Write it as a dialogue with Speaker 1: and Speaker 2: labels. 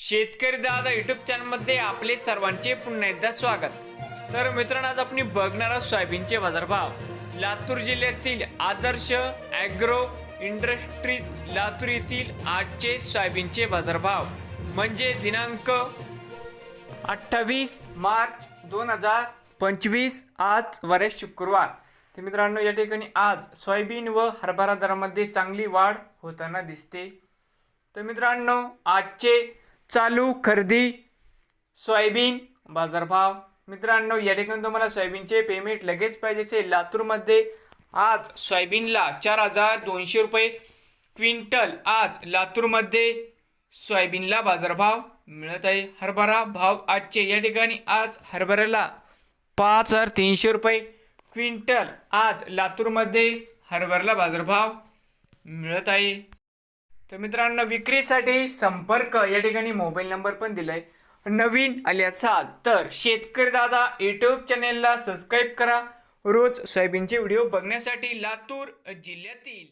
Speaker 1: शेतकरी दादा युट्यूब चॅनलमध्ये आपले सर्वांचे पुन्हा एकदा स्वागत. तर मित्रांनो आज आपण बघणार आहोत सोयाबीनचे बाजारभाव. लातूर जिल्ह्यातील आदर्श ॲग्रो इंडस्ट्रीज लातूर येथील आजचे सोयाबीनचे बाजारभाव. म्हणजे दिनांक अठ्ठावीस मार्च दोन हजार पंचवीस आज वरे शुक्रवार. तर मित्रांनो या ठिकाणी आज सोयाबीन व हरभरा दरामध्ये चांगली वाढ होताना दिसते. तर मित्रांनो आजचे चालू खरेदी. सोयाबीन बाजारभाव. मित्रांनो या ठिकाणी तुम्हाला सोयाबीनचे पेमेंट लगेच पाहिजे असेल. लातूरमध्ये आज सोयाबीनला चार हजार दोनशे रुपये क्विंटल आज लातूरमध्ये सोयाबीनला बाजारभाव मिळत आहे. हरभरा भाव आजचे या ठिकाणी आज हरभऱ्याला पाच हजार तीनशे रुपये क्विंटल आज लातूरमध्ये हरभऱ्याला बाजारभाव मिळत आहे. तर मित्रांनो विक्रीसाठी संपर्क या ठिकाणी मोबाईल नंबर पण दिलाय. नवीन आले असाल तर शेतकरी दादा युट्यूब चॅनेलला सबस्क्राईब करा. रोज सोयाबीनचे व्हिडिओ बघण्यासाठी लातूर जिल्ह्यातील